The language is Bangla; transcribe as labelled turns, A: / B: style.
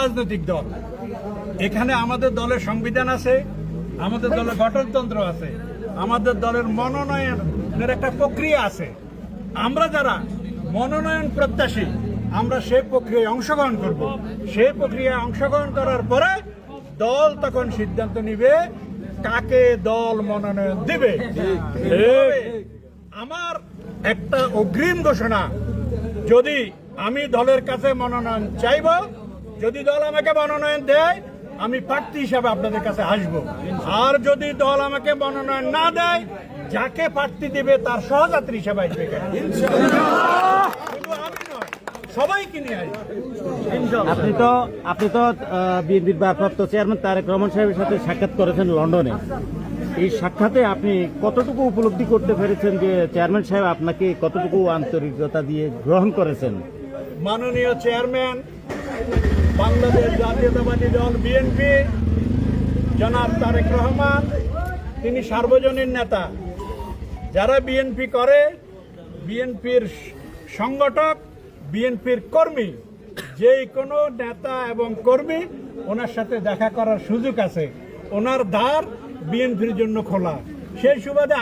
A: রাজনৈতিক দল। এখানে আমাদের দলের সংবিধান আছে, আমাদের দলের গঠনতন্ত্র আছে, আমাদের দলের মনোনয়নের একটা প্রক্রিয়া আছে। আমরা যারা মনোনয়ন প্রত্যাশী, আমরা সেই প্রক্রিয়ায় অংশগ্রহণ করব। সেই প্রক্রিয়ায় অংশগ্রহণ করার পরে দল তখন সিদ্ধান্ত নিবে কাকে দল মনোনয়ন দিবে। আমার একটা অগ্রিম ঘোষণা, যদি আমি দলের কাছে মনোনয়ন চাইব যদি দল আমাকে মনোনয়ন দেয় আমি প্রার্থী হিসাবে আপনাদের কাছে আসব। আর যদি দল আমাকে মনোনয়ন না দেয় যাকে প্রার্থী দিবে তার সহযাত্রী হিসাবে আসবে সবাইকে নিয়ে
B: আপনি তো আপনি তো বিএনপির ভারপ্রাপ্ত চেয়ারম্যান তারেক রহমান সাহেবের সাথে সাক্ষাৎ করেছেন লন্ডনে। এই সাক্ষাতে আপনি কতটুকু উপলব্ধি করতে পেরেছেন যে চেয়ারম্যান সাহেব আপনাকে কতটুকু আন্তরিকতা দিয়ে গ্রহণ করেছেন?
A: মাননীয় চেয়ারম্যান বাংলাদেশ জাতীয়তাবাদী দল বিএনপি, জনাব তারেক রহমান, তিনি সার্বজনীন নেতা। যারা বিএনপি করে, বিএনপির সংগঠক, বিএনপির কর্মী, যেই কোনো নেতা এবং কর্মী ওনার সাথে দেখা করার সুযোগ আছে। ওনার দ্বার বিএনপির জন্য খোলা। সেই সুবাদে